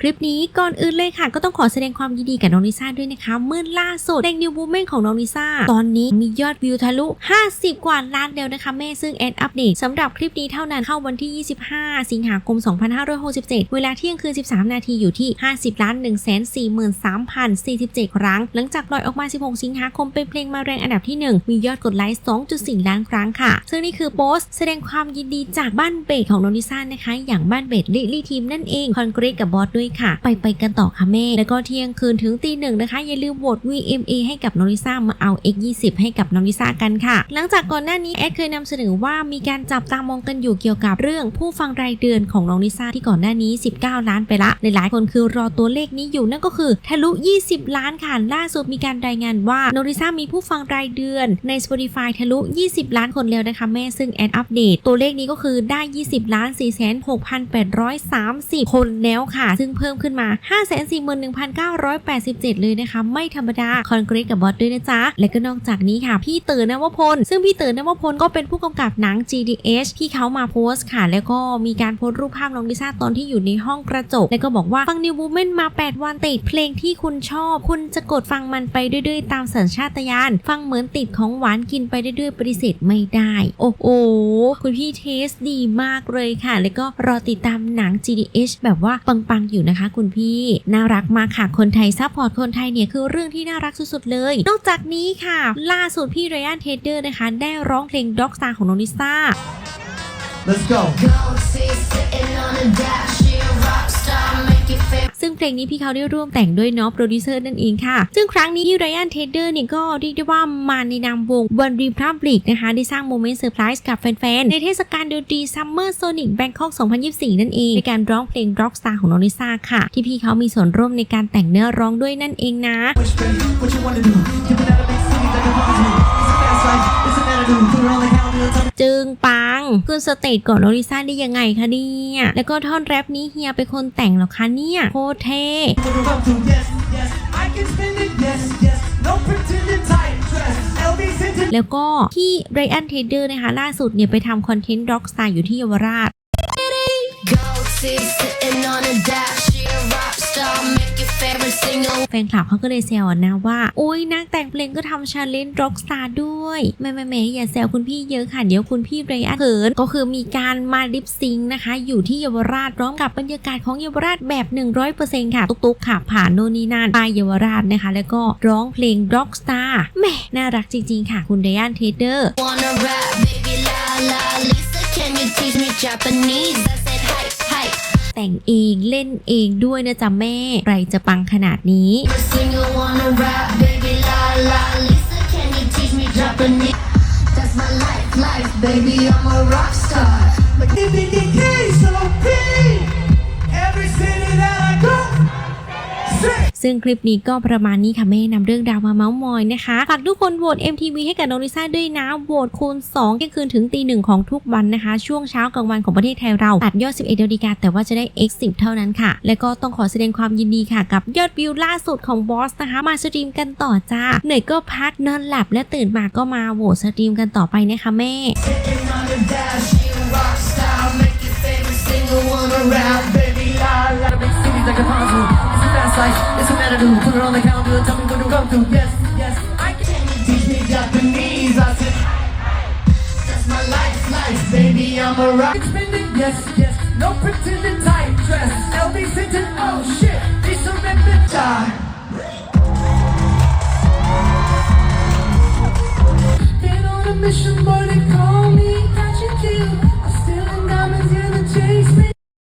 คลิปนี้ก่อนอื่นเลยค่ะ ก็ต้องขอแสดงความยินดีกับน้องลิซ่าด้วยนะคะ เมื่อล่าสุดเพลง New Woman ของน้องลิซ่า ตอนนี้มียอดวิวทะลุ 50 กว่าล้านแล้วนะคะแม่ซึ่งแอดอัปเดตสำหรับคลิปนี้เท่านั้นเข้าวันที่ 25 สิงหาคม 2567 เวลาเที่ยงคืน 13 นาทีอยู่ที่ 50ล้าน143,047 ครั้ง หลังจากลอยออกมา 16 สิงหาคมเป็นเพลงมาแรงอันดับที่ 1 มียอดกดไลค์ 2.4 ล้านครั้งค่ะ ซึ่งนี่คือโพสต์แสดงความยินดีจากบ้านเบสของน้องลิซ่านะคะ อย่างบ้านเบสลิลี่ทีมนั่นเองคอนกรีตกับบอสด้วยค่ะ ไปไปกันต่อค่ะแม่แล้วก็เที่ยงคืนถึงตีหนึ่งนะคะ อย่าลืมโหวต VMA ให้กับน้องลิซ่ามาเอา X20 ให้กับน้องลิซ่ากันค่ะ หลังจากก่อนหน้านี้แอดเคยนำเสนอว่ามีการจับตามองกันอยู่เกี่ยวกับเรื่องผู้ฟังรายเดือนของน้องลิซ่าที่ก่อนหน้านี้ 19 ล้านไปละหลายๆคนคือรอตัวเลขนี้อยู่นั่นก็คือทะลุ 20 ล้านค่ะล่าสุดมีการรายงานว่าน้องลิซ่ามีผู้ฟังรายเดือนใน Spotify ทะลุ 20 ล้านคนแล้วนะคะแม่ซึ่งแอดอัปเดตตัวเลขนี้ก็คือได้ 20 ล้าน 46,830 คนแล้วค่ะ ซึ่งเพิ่มขึ้นมา 541,987 เลยนะคะ ไม่ธรรมดาคอนกรสกับบอสด้วยนะจ๊ะ และก็นอกจากนี้ค่ะ พี่เต๋อนวพล ซึ่งพี่เต๋อนวพลก็เป็นผู้กำกับหนัง GDH ที่เขามาโพสต์ค่ะ แล้วก็มีการโพสต์รูปภาพน้องลิซ่าตอนที่อยู่ในห้องกระจก แล้วก็บอกว่าฟัง New Woman มา 8 วันติดเพลงที่คุณชอบ คุณจะกดฟังมันไปเรื่อยๆ ตามสัญชาตญาณฟังเหมือนติดของหวานกินไปเรื่อยๆปฏิเสธไม่ได้ โอ้โหคุณพี่เทสดีมากเลยค่ะ แล้วก็รอติดตามหนัง GDH แบบว่าปังๆอยู่นะคะ คุณพี่น่ารักมากค่ะ คนไทยซัพพอร์ตคนไทยเนี่ยคือเรื่องที่น่ารักสุดๆเลย นอกจากนี้ค่ะ ล่าสุดพี่ไรอันเทเดอร์นะคะ ได้ร้องเพลงด็อกซาของน้องลิซ่า Let's go. งเพลงนี้พี่เขาได้ร่วมแต่งด้วยเนาะโปรดิวเซอร์นั่นเองค่ะ ซึ่งครั้งนี้ไรอันเทเดอร์เนี่ยก็เรียกได้ว่ามาในนามวง One Republic นะคะ ได้สร้างโมเมนต์เซอร์ไพรส์กับแฟนๆ ในเทศกาลดนตรีซัมเมอร์โซนิกแบงคอก2024 นั่นเองในการร้องเพลง Rockstar ของน้องลิซ่าค่ะ ที่พี่เขามีส่วนร่วมในการแต่งเนื้อร้องด้วยนั่นเองนะ ขึ้นสเตจก่อนน้องลิซ่าได้ยังไงคะเนี่ยแล้วก็ท่อนแรปนี้เฮียเป็นคนแต่งหรอคะเนี่ยโคตรเท่ No pretending tight dress. LB's into แล้วก็ที่ไรอันเทเดอร์นะคะล่าสุดเนี่ยไปทำคอนเทนต์ร็อกสไตล์อยู่ที่เยาวราช Gold teeth sitting on a dash, แฟนคลับเขาก็เลยแซวนะว่าโอ้ยนักแต่งเพลงก็ทำชาเลนจ์ร็อกสตาร์ด้วยแม่แม่แม่อย่าแซวคุณพี่เยอะค่ะเดี๋ยวคุณพี่ไรอันเขินก็คือมีการมาลิปซิงนะคะ อยู่ที่เยาวราชพร้อมกับบรรยากาศของเยาวราชแบบ 100%ค่ะ ตุ๊กๆค่ะผ่านโน่นนี่นั่นไปเยาวราชนะคะ แล้วก็ร้องเพลงร็อกสตาร์แหม่น่ารักจริงๆค่ะคุณไรอันเทเดอร์ Wanna rap, baby la la. Lisa, can you teach me Japanese? เองเล่นเองด้วยนะจ๊ะแม่ ใครจะปังขนาดนี้ baby la la. Lisa, can you teach me Japanese? That's my life, life, baby. I'm a rock star. like DDDK, so P. ซึ่งคลิปนี้ก็ประมาณนี้ค่ะแม่นำเรื่องราวมาเมาส์มอยนะคะฝากทุกคนโหวต MTV ให้กับน้องลิซ่าด้วยนะโหวตคูณ2เที่ยงคืนถึงตีหนึ่งของทุกวันนะคะ ช่วงเช้ากลางวันของประเทศไทยเราตัดยอด 11นาฬิกาแต่ว่าจะได้ X10 เท่านั้นค่ะ และก็ต้องขอแสดงความยินดีค่ะ กับยอดวิวล่าสุดของบอสนะคะ มาสตรีมกันต่อจ้าเหนื่อยก็พักนอนหลับและตื่นมาก็มาโหวตสตรีมกันต่อไปนะคะแม่ on the calendar, tell me when to come through. Yes, yes, I can. Teach me Japanese. I said, that's my life, life, baby. I'm a rock. Spend it, yes, yes. No pretending tight dress. LB scented, oh shit.